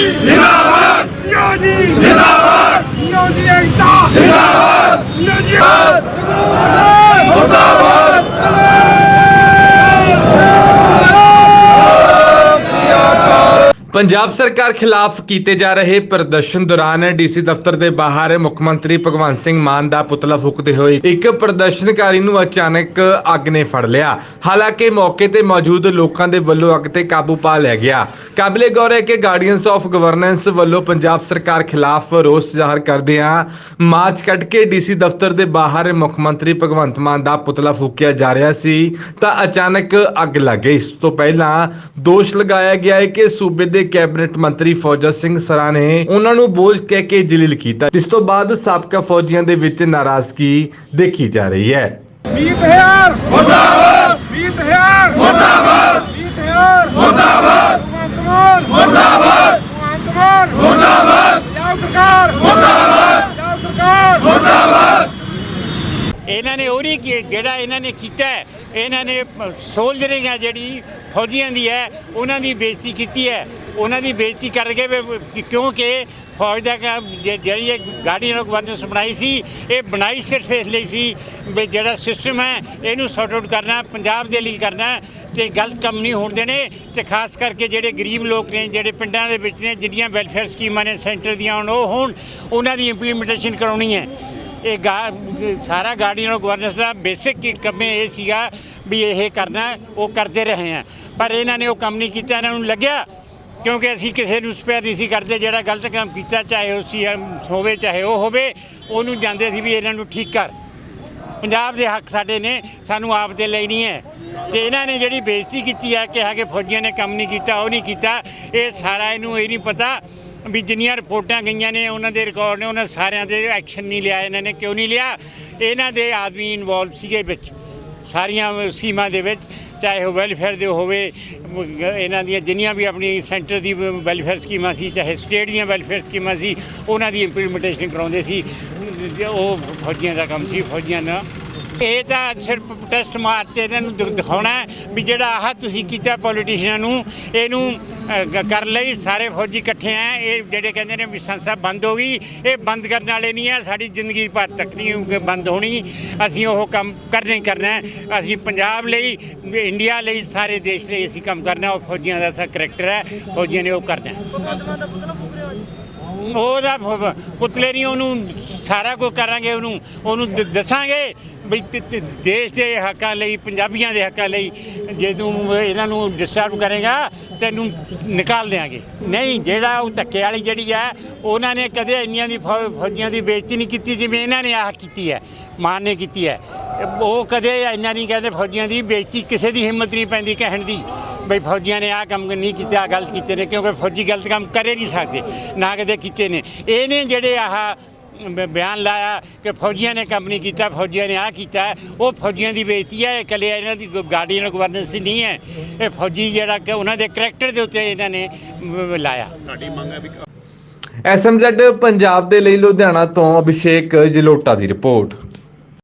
ਜਿੰਦਾਬਾਦ। ਜਿਓ ਜੀ ਜਿੰਦਾਬਾਦ। ਜਿਓ ਜੀ ਏਕਤਾ। ਜਿੰਦਾਬਾਦ। ਜਿਓ ਜੀ ਪੰਜਾਬ ਸਰਕਾਰ ਖਿਲਾਫ ਕੀਤੇ ਜਾ ਰਹੇ ਪ੍ਰਦਰਸ਼ਨ ਦੌਰਾਨ ਡੀਸੀ ਦਫ਼ਤਰ ਦੇ ਬਾਹਰ ਮੁੱਖ ਮੰਤਰੀ ਭਗਵੰਤ ਸਿੰਘ ਮਾਨ ਦਾ ਪੁਤਲਾ ਫੂਕਦੇ ਹੋਏ ਇੱਕ ਪ੍ਰਦਰਸ਼ਨਕਾਰੀ ਨੂੰ ਅਚਾਨਕ ਅੱਗ ਨੇ ਫੜ ਲਿਆ। ਹਾਲਾਂਕਿ ਮੌਕੇ ਤੇ ਮੌਜੂਦ ਲੋਕਾਂ ਦੇ ਵੱਲੋਂ ਅੱਗ ਤੇ ਕਾਬੂ ਪਾ ਲਿਆ ਗਿਆ। ਕਾਬਲੇ ਗੌਰ ਹੈ ਕਿ ਗਾਰਡੀਅਨਸ ਆਫ ਗਵਰਨੈਂਸ ਵੱਲੋਂ ਪੰਜਾਬ ਸਰਕਾਰ ਖਿਲਾਫ ਰੋਸ ਜ਼ਾਹਰ ਕਰਦਿਆਂ ਮਾਰਚ ਕੱਢ ਕੇ ਡੀਸੀ ਦਫ਼ਤਰ ਦੇ ਬਾਹਰ ਮੁੱਖ ਮੰਤਰੀ ਭਗਵੰਤ ਮਾਨ ਦਾ ਪੁਤਲਾ ਫੂਕਿਆ ਜਾ ਰਿਹਾ ਸੀ, ਤਾਂ ਅਚਾਨਕ ਅੱਗ ਲੱਗ ਗਈ। ਇਸ ਤੋਂ ਪਹਿਲਾਂ ਦੋਸ਼ ਲਗਾਇਆ ਗਿਆ ਹੈ ਕਿ ਸੂਬੇ ਦੇ ਕੈਬਨਿਟ ਮੰਤਰੀ ਫੌਜਾ ਸਿੰਘ ਸਰਾ ਨੇ ਉਹਨਾਂ ਨੂੰ ਬੋਝ ਕਹਿ ਕੇ ਜਲੀਲ ਕੀਤਾ। ਇਸ ਤੋਂ ਬਾਅਦ ਸਾਬਕਾ ਫੌਜੀਆਂ ਦੇ ਵਿੱਚ ਨਾਰਾਜ਼ਗੀ ਦੇਖੀ ਜਾ ਰਹੀ ਹੈ। ਮੀਤ ਹਜ਼ਾਰ ਮੁਰਦਾਬਾਦ! ਮੀਤ ਹਜ਼ਾਰ ਮੁਰਦਾਬਾਦ! ਮੀਤ ਹਜ਼ਾਰ ਮੁਰਦਾਬਾਦ! ਮੁਰਦਾਬਾਦ! ਮੁਰਦਾਬਾਦ ਮੁਰਦਾਬਾਦ! ਪੰਜਾਬ ਸਰਕਾਰ! ਮੁਰਦਾਬਾਦ! ਪੰਜਾਬ ਸਰਕਾਰ! ਮੁਰਦਾਬਾਦ! ਇਹਨਾਂ ਨੇ ਉਹ ਨਹੀਂ ਕੀ ਜਿਹੜਾ ਇਹਨਾਂ ਨੇ ਕੀਤਾ ਹੈ, ਇਹਨਾਂ ਨੇ ਸੋਲਜਰਿੰਗ ਹੈ ਜਿਹੜੀ ਫੌਜੀਆਂ ਦੀ ਹੈ, ਉਹਨਾਂ ਦੀ ਬੇਇੱਜ਼ਤੀ ਕੀਤੀ ਹੈ। ਉਹਨਾਂ ਦੀ ਬੇਇੱਜ਼ਤੀ ਕਰਕੇ ਕਿਉਂਕਿ ਫੌਜ ਦਾ ਜਿਹੜੀ ਇਹ ਗਾਰਡੀਅਨ ਆਫ ਗਵਰਨੈਂਸ ਬਣਾਈ ਸੀ, ਇਹ ਬਣਾਈ ਸਿਰਫ ਇਸ ਲਈ ਸੀ ਵੀ ਜਿਹੜਾ ਸਿਸਟਮ ਹੈ, ਇਹਨੂੰ ਸੌਰਟ ਆਊਟ ਕਰਨਾ, ਪੰਜਾਬ ਦੇ ਲਈ ਕਰਨਾ ਤੇ ਗਲਤ ਕੰਮ ਨਹੀਂ ਹੋਣ ਦੇਣੇ। ਤੇ ਖਾਸ ਕਰਕੇ ਜਿਹੜੇ ਗਰੀਬ ਲੋਕ ਨੇ, ਜਿਹੜੇ ਪਿੰਡਾਂ ਦੇ ਵਿੱਚ ਨੇ, ਜਿੰਨੀਆਂ ਵੈਲਫੇਅਰ ਸਕੀਮਾਂ ਨੇ, ਸੈਂਟਰ ਦੀਆਂ ਹੁਣ ਉਹ ਹੋਣ, ਉਹਨਾਂ ਦੀ ਇੰਪਲੀਮੈਂਟੇਸ਼ਨ ਕਰਾਉਣੀ ਹੈ। ਇਹ ਗਾ- ਸਾਰਾ ਗਾਰਡੀਅਨ ਆਫ ਗਵਰਨੈਂਸ ਦਾ ਬੇਸਿਕ ਕੰਮ ਇਹ ਸੀਗਾ ਵੀ ਇਹ ਕਰਨਾ, ਉਹ ਕਰਦੇ ਰਹੇ ਆ। ਪਰ ਇਹਨਾਂ ਨੇ ਉਹ ਕੰਮ ਨਹੀਂ ਕੀਤਾ, ਇਹਨਾਂ ਨੂੰ ਲੱਗਿਆ ਕਿਉਂਕਿ ਅਸੀਂ ਕਿਸੇ ਨੂੰ ਸਪੇਅਰ ਨਹੀਂ ਸੀ ਕਰਦੇ, ਜਿਹੜਾ ਗਲਤ ਕੰਮ ਕੀਤਾ, ਚਾਹੇ ਉਹ ਸੀ, ਹੋਵੇ, ਚਾਹੇ ਉਹ ਹੋਵੇ, ਉਹਨੂੰ ਜਾਂਦੇ ਸੀ ਵੀ ਇਹਨਾਂ ਨੂੰ ਠੀਕ ਕਰ। ਪੰਜਾਬ ਦੇ ਹੱਕ ਸਾਡੇ ਨੇ, ਸਾਨੂੰ ਆਪ ਦੇ ਲਈ ਨਹੀਂ ਹੈ। ਤੇ ਇਹਨਾਂ ਨੇ ਜਿਹੜੀ ਬੇਇੱਜ਼ਤੀ ਕੀਤੀ ਹੈ ਕਿ ਕਿ ਫੌਜੀਆਂ ਨੇ ਕੰਮ ਨਹੀਂ ਕੀਤਾ, ਉਹ ਨਹੀਂ ਕੀਤਾ, ਇਹ ਸਾਰਾ ਇਹਨੂੰ ਇਹ ਨਹੀਂ ਪਤਾ ਵੀ ਜਿੰਨੀਆਂ ਰਿਪੋਰਟਾਂ ਗਈਆਂ ਨੇ, ਉਹਨਾਂ ਦੇ ਰਿਕਾਰਡ ਨੇ, ਉਹਨਾਂ ਸਾਰਿਆਂ ਦੇ ਐਕਸ਼ਨ ਨਹੀਂ ਲਿਆ, ਇਹਨਾਂ ਨੇ ਕਿਉਂ ਨਹੀਂ ਲਿਆ? ਇਹਨਾਂ ਦੇ ਆਦਮੀ ਇਨਵੋਲਵ ਸੀਗੇ ਵਿੱਚ, ਸਾਰੀਆਂ ਸਕੀਮਾਂ ਦੇ ਵਿੱਚ, ਚਾਹੇ ਉਹ ਵੈਲਫੇਅਰ ਦੇ ਹੋਵੇ, ਇਹਨਾਂ ਦੀਆਂ ਜਿੰਨੀਆਂ ਵੀ ਆਪਣੀ ਸੈਂਟਰ ਦੀ ਵੈਲਫੇਅਰ ਸਕੀਮਾਂ ਸੀ, ਚਾਹੇ ਸਟੇਟ ਦੀਆਂ ਵੈਲਫੇਅਰ ਸਕੀਮਾਂ ਸੀ, ਉਹਨਾਂ ਦੀ ਇੰਪਲੀਮੈਂਟੇਸ਼ਨ ਕਰਾਉਂਦੇ ਸੀ। ਉਹ ਫੌਜੀਆਂ ਦਾ ਕੰਮ ਸੀ, ਫੌਜੀਆਂ ਨਾਲ ਇਹ ਤਾਂ ਸਿਰਫ ਪ੍ਰੋਟੈਸਟ ਮਾਰ ਤੇ ਇਹਨਾਂ ਨੂੰ ਦਿ- ਦਿਖਾਉਣਾ ਵੀ ਜਿਹੜਾ ਆਹ ਤੁਸੀਂ ਕੀਤਾ ਪੋਲੀਟੀਸ਼ੀਅਨਾਂ ਨੂੰ, ਇਹਨੂੰ ਕਰ ਲਈ ਸਾਰੇ ਫੌਜੀ ਇਕੱਠੇ ਆ। ਇਹ ਜਿਹੜੇ ਕਹਿੰਦੇ ਨੇ ਵੀ ਬੰਦ ਹੋ ਗਈ। ਇਹ ਬੰਦ ਕਰਨ ਵਾਲੇ ਨਹੀਂ ਆ। ਸਾਡੀ ਜ਼ਿੰਦਗੀ ਭਰ ਤੱਕ ਨਹੀਂ ਬੰਦ ਹੋਣੀ। ਅਸੀਂ ਉਹ ਕੰਮ ਕਰਨਾ ਕਰਨਾ। ਅਸੀਂ ਪੰਜਾਬ ਲਈ ਇੰਡੀਆ ਲਈ ਸਾਰੇ ਦੇਸ਼ ਲਈ ਅਸੀਂ ਕੰਮ ਕਰਨਾ। ਉਹ ਫੌਜੀਆਂ ਦਾ ਸਾ ਕਰੈਕਟਰ ਹੈ। ਫੌਜੀਆਂ ਨੇ ਉਹ ਕਰਨਾ। ਉਹਦਾ ਪੁਤਲੇ ਨਹੀਂ ਉਹਨੂੰ ਸਾਰਾ ਕੁਝ ਕਰਾਂਗੇ ਉਹਨੂੰ ਉਹਨੂੰ ਦ- ਦੱਸਾਂਗੇ ਵੀ ਤ- ਤ- ਦੇਸ਼ ਦੇ ਹੱਕਾਂ ਲਈ, ਪੰਜਾਬੀਆਂ ਦੇ ਹੱਕਾਂ ਲਈ ਜੇ ਤੂੰ ਇਹਨਾਂ ਨੂੰ ਡਿਸਟਰਬ ਕਰੇਗਾ, ਤੈਨੂੰ ਨਿਕਾਲ ਦੇਾਂਗੇ ਨਹੀਂ, ਜਿਹੜਾ ਉਹ ਧੱਕੇ ਵਾਲੀ ਜਿਹੜੀ ਹੈ ਉਹਨਾਂ ਨੇ ਕਦੇ ਇੰਨੀਆਂ ਦੀ ਫੌ- ਫੌਜੀਆਂ ਦੀ ਬੇਇੱਜ਼ਤੀ ਨਹੀਂ ਕੀਤੀ ਜਿਵੇਂ ਇਹਨਾਂ ਨੇ ਆਹ ਕੀਤੀ ਹੈ, ਮਾਨ ਨੇ ਕੀਤੀ ਹੈ। ਉਹ ਕਦੇ ਇੰਨਾ ਨਹੀਂ ਕਹਿੰਦੇ ਫੌਜੀਆਂ ਦੀ ਬੇਇੱਜ਼ਤੀ, ਕਿਸੇ ਦੀ ਹਿੰਮਤ ਨਹੀਂ ਪੈਂਦੀ ਕਹਿਣ ਦੀ, ਬਈ ਫੌਜੀਆਂ ਨੇ ਆਹ ਕੰਮ ਨਹੀਂ ਕੀਤਾ, ਆਹ ਗਲਤ ਕੀਤੇ ਨੇ, ਕਿਉਂਕਿ ਫੌਜੀ ਗਲਤ ਕੰਮ ਕਰੇ ਨਹੀਂ ਸਕਦੇ, ਨਾ ਕਦੇ ਕੀਤੇ ਨੇ। ਇਹਨੇ ਜਿਹੜੇ ਆਹ ਬਿਆਨ ਲਾਇਆ ਕਿ ਫੌਜੀਆਂ ਨੇ ਕੰਮ ਨਹੀਂ ਕੀਤਾ ਫੌਜੀਆਂ ਨੇ ਆਹ ਕੀਤਾ। ਹੈ, ਉਹ ਫੌਜੀਆਂ ਦੀ ਬੇਇੱਜ਼ਤੀ ਹੈ ਇਹ ਇਕੱਲੇ ਇਹਨਾਂ ਦੀ ਗਾਰਡੀਅਨ ਗਵਰਨੈਂਸ ਨਹੀਂ ਹੈ। ਇਹ ਫੌਜੀ ਜਿਹੜਾ ਕਿ ਉਹਨਾਂ ਦੇ ਕਰੈਕਟਰ ਦੇ ਉੱਤੇ ਇਹਨਾਂ ਨੇ ਲਾਇਆ। ਐਸਐਮਜ਼ੈਡ ਪੰਜਾਬ ਦੇ ਲਈ ਲੁਧਿਆਣਾ ਤੋਂ ਅਭਿਸ਼ੇਕ ਜਲੋਟਾ ਦੀ ਰਿਪੋਰਟ।